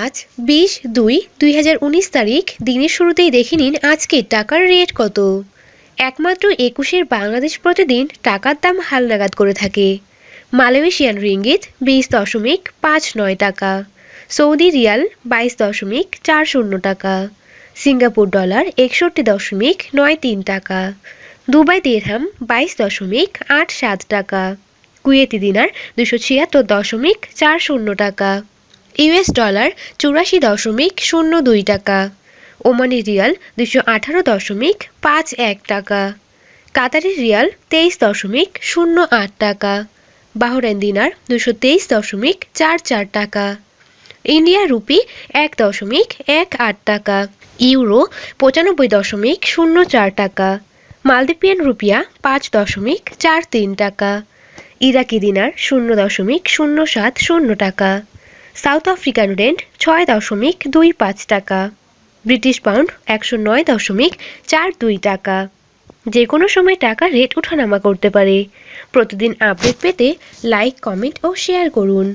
আজ বিশ দুই দুই তারিখ, দিনের শুরুতেই দেখে নিন আজকের টাকার রেট কত। একমাত্র একুশের বাংলাদেশ প্রতিদিন টাকার দাম হালনাগাদ করে থাকে। মালয়েশিয়ান রিঙ্গিত বিশ দশমিক পাঁচ নয় টাকা। সৌদি রিয়াল বাইশ দশমিক চার শূন্য টাকা। সিঙ্গাপুর ডলার একষট্টি দশমিক নয় তিন টাকা। দুবাই দিরহাম বাইশ দশমিক আট সাত টাকা। কুয়েতি দিনার দুশো ছিয়াত্তর দশমিক চার শূন্য টাকা। ইউএস ডলার চুরাশি দশমিক শূন্য দুই টাকা, ওমানি রিয়াল দুশো আঠারো দশমিক পাঁচ এক টাকা, কাতারি রিয়াল তেইশ দশমিক শূন্য আট টাকা, বাহরাইন দিনার দুশো তেইশ দশমিক চার চার টাকা, ইন্ডিয়া রুপি এক দশমিক এক আট টাকা, ইউরো পঁচানব্বই দশমিক শূন্য চার টাকা, মালদ্বীপিয়ান রুপিয়া পাঁচ দশমিক চার তিন টাকা, ইরাকি দিনার শূন্য দশমিক শূন্য সাত শূন্য টাকা। সাউথ আফ্রিকান রেন্ট ছয় দশমিক দুই পাঁচ টাকা। ব্রিটিশ পাউন্ড একশো নয় দশমিক চার দুই টাকা। যে কোনো সময় টাকা রেট ওঠানামা করতে পারে। প্রতিদিন আপডেট পেতে লাইক, কমেন্ট ও শেয়ার করুন।